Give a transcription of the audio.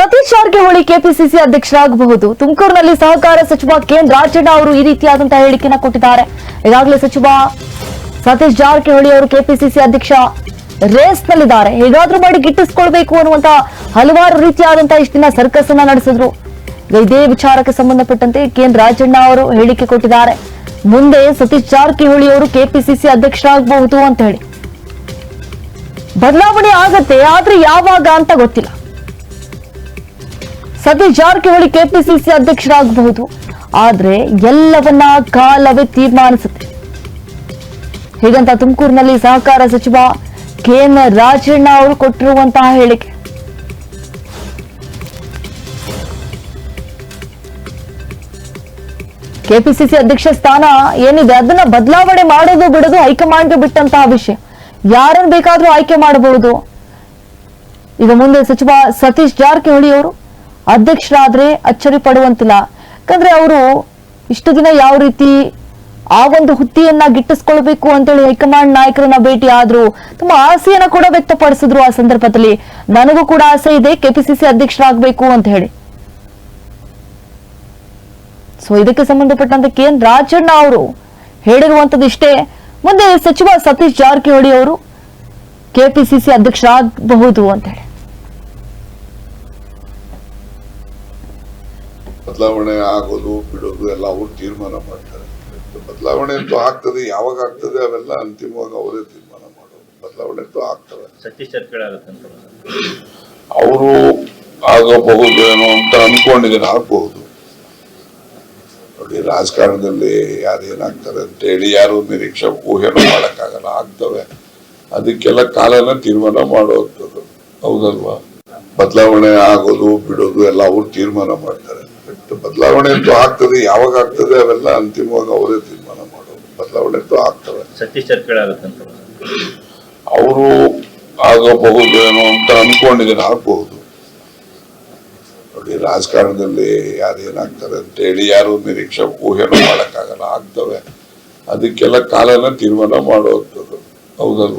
Satish Jarkiholi KPCC ಅಧ್ಯಕ್ಷರಾಗಬಹುದು. ತುಮಕೂರಿನಲ್ಲಿ ಸಹಕಾರ ಸಚಿವ ಕೆಎನ್ ರಾಜಣ್ಣ ಅವರು ಈ ರೀತಿಯಾದಂತಹ ಹೇಳಿಕೆಯನ್ನ ಕೊಟ್ಟಿದ್ದಾರೆ. ಈಗಾಗಲೇ ಸಚಿವ ಸತೀಶ್ ಜಾರಕಿಹೊಳಿ ಅವರು ಕೆಪಿಸಿಸಿ ಅಧ್ಯಕ್ಷ ರೇಸ್ ನಲ್ಲಿದ್ದಾರೆ ಹೇಗಾದ್ರೂ ಮಾಡಿ ಗಿಟ್ಟಿಸ್ಕೊಳ್ಬೇಕು ಅನ್ನುವಂತ ಹಲವಾರು ರೀತಿಯಾದಂತಹ ಇಷ್ಟು ದಿನ ಸರ್ಕಸ್ ಅನ್ನ ನಡೆಸಿದ್ರು ಇದೇ ವಿಚಾರಕ್ಕೆ ಸಂಬಂಧಪಟ್ಟಂತೆ ಕೆಎನ್ ರಾಜಣ್ಣ ಅವರು ಹೇಳಿಕೆ ಕೊಟ್ಟಿದ್ದಾರೆ. ಮುಂದೆ ಸತೀಶ್ ಜಾರಕಿಹೊಳಿ ಅವರು ಕೆಪಿಸಿಸಿ ಅಧ್ಯಕ್ಷರಾಗಬಹುದು ಅಂತ ಹೇಳಿ. ಬದಲಾವಣೆ ಆಗತ್ತೆ, ಆದ್ರೆ ಯಾವಾಗ ಅಂತ ಗೊತ್ತಿಲ್ಲ. ಸತೀಶ್ ಜಾರಕಿಹೊಳಿ ಕೆಪಿಸಿಸಿ ಅಧ್ಯಕ್ಷರಾಗಬಹುದು. ಆದ್ರೆ ಎಲ್ಲವನ್ನ ಕಾಲವೇ ತೀರ್ಮಾನಿಸುತ್ತೆ. ಹೀಗಂತ ತುಮಕೂರಿನಲ್ಲಿ ಸಹಕಾರ ಸಚಿವ ಕೆಎನ್ ರಾಜಣ್ಣ ಅವರು ಕೊಟ್ಟಿರುವಂತಹ ಹೇಳಿಕೆ. ಕೆಪಿಸಿಸಿ ಅಧ್ಯಕ್ಷ ಸ್ಥಾನ ಏನಿದೆ? ಅದನ್ನ ಬದಲಾವಣೆ ಮಾಡೋದು ಬಿಡೋದು ಹೈಕಮಾಂಡ್ಗೆ ಬಿಟ್ಟಂತಹ ವಿಷಯ. ಯಾರನ್ನು ಬೇಕಾದರೂ ಆಯ್ಕೆ ಮಾಡಬಹುದು. ಈಗ ಮುಂದೆ ಸಚಿವ ಸತೀಶ್ ಜಾರಕಿಹೊಳಿ ಅವರು ಅಧ್ಯಕ್ಷರಾದ್ರೆ ಅಚ್ಚರಿ ಪಡುವಂತಿಲ್ಲ. ಯಾಕಂದ್ರೆ ಅವರು ಇಷ್ಟು ದಿನ ಯಾವ ರೀತಿ ಆ ಒಂದು ಹುತ್ತಿಯನ್ನ ಗಿಟ್ಟಿಸ್ಕೊಳ್ಬೇಕು ಅಂತೇಳಿ ಹೈಕಮಾಂಡ್ ನಾಯಕರನ್ನ ಭೇಟಿ ಆದ್ರು ತಮ್ಮ ಆಸೆಯನ್ನ ಕೂಡ ವ್ಯಕ್ತಪಡಿಸಿದ್ರು ಆ ಸಂದರ್ಭದಲ್ಲಿ. ನನಗೂ ಕೂಡ ಆಸೆ ಇದೆ ಕೆಪಿಸಿಸಿ ಅಧ್ಯಕ್ಷರಾಗಬೇಕು ಅಂತ ಹೇಳಿ. ಸೊ ಇದಕ್ಕೆ ಸಂಬಂಧಪಟ್ಟಂತೆ ಕೆ ಎನ್ ರಾಜಣ್ಣ ಅವರು ಹೇಳಿರುವಂತದ್ದು ಇಷ್ಟೇ. ಮುಂದೆ ಸಚಿವ ಸತೀಶ್ ಜಾರಕಿಹೊಳಿ ಅವರು ಕೆಪಿಸಿಸಿ ಅಧ್ಯಕ್ಷರಾಗಬಹುದು ಅಂತ ಹೇಳಿ. ಬದಲಾವಣೆ ಆಗೋದು ಬಿಡೋದು ಎಲ್ಲ ಅವ್ರು ತೀರ್ಮಾನ ಮಾಡ್ತಾರೆ. ಬದಲಾವಣೆ ಅಂತೂ ಆಗ್ತದೆ ಯಾವಾಗ ಆಗ್ತದೆ ಅವೆಲ್ಲ ಅಂತಿಮವಾಗಿ ಅವರೇ ತೀರ್ಮಾನ ಮಾಡೋದು. ಬದಲಾವಣೆ ಅಂತೂ ಆಗ್ತವೆ. ಅವರು ಆಗಬಹುದು ಏನೋ ಅಂತ ಅನ್ಕೊಂಡಿದ್ದೀನಿ ಆಗ್ಬಹುದು. ನೋಡಿ ರಾಜಕಾರಣದಲ್ಲಿ ಯಾರೇನಾಗ್ತಾರೆ ಅಂತ ಹೇಳಿ ಯಾರು ನಿರೀಕ್ಷೆ ಊಹೆನೂ ಮಾಡೋಕ್ಕಾಗಲ್ಲ ಆಗ್ತವೆ. ಅದಕ್ಕೆಲ್ಲ ಕಾಲನ ತೀರ್ಮಾನ ಮಾಡುವಂಥದ್ದು. ಹೌದಲ್ವಾ? ಬದಲಾವಣೆ ಆಗೋದು ಬಿಡೋದು ಎಲ್ಲ ಅವ್ರು ತೀರ್ಮಾನ ಮಾಡ್ತಾರೆ. ಬದಲಾವಣೆ ಅಂತೂ ಆಗ್ತದೆ ಯಾವಾಗ ಆಗ್ತದೆ ಅವೆಲ್ಲ ಅಂತಿಮವಾಗಿ ಅವರೇ ತೀರ್ಮಾನ ಮಾಡೋದು. ಬದಲಾವಣೆ ಅಂತೂ ಆಗ್ತವೆ. ಸತೀಶ್ ಜಾರಕಿಹೊಳಿ ಆಗುತ್ತಂತ ಅವರು ಆಗಬಹುದು ಏನೋ ಅಂತ ಅನ್ಕೊಂಡಿದ್ದೀನಿ ಆಗ್ಬಹುದು. ನೋಡಿ ರಾಜಕಾರಣದಲ್ಲಿ ಯಾರೇನಾಗ್ತಾರೆ ಅಂತ ಹೇಳಿ ಯಾರು ನಿರೀಕ್ಷೆ ಊಹೆನೂ ಮಾಡಕ್ಕಾಗಲ್ಲ ಆಗ್ತವೆ. ಅದಕ್ಕೆಲ್ಲ ಕಾಲನ ತೀರ್ಮಾನ ಮಾಡುವಂಥದ್ದು. ಹೌದಲ್ವಾ?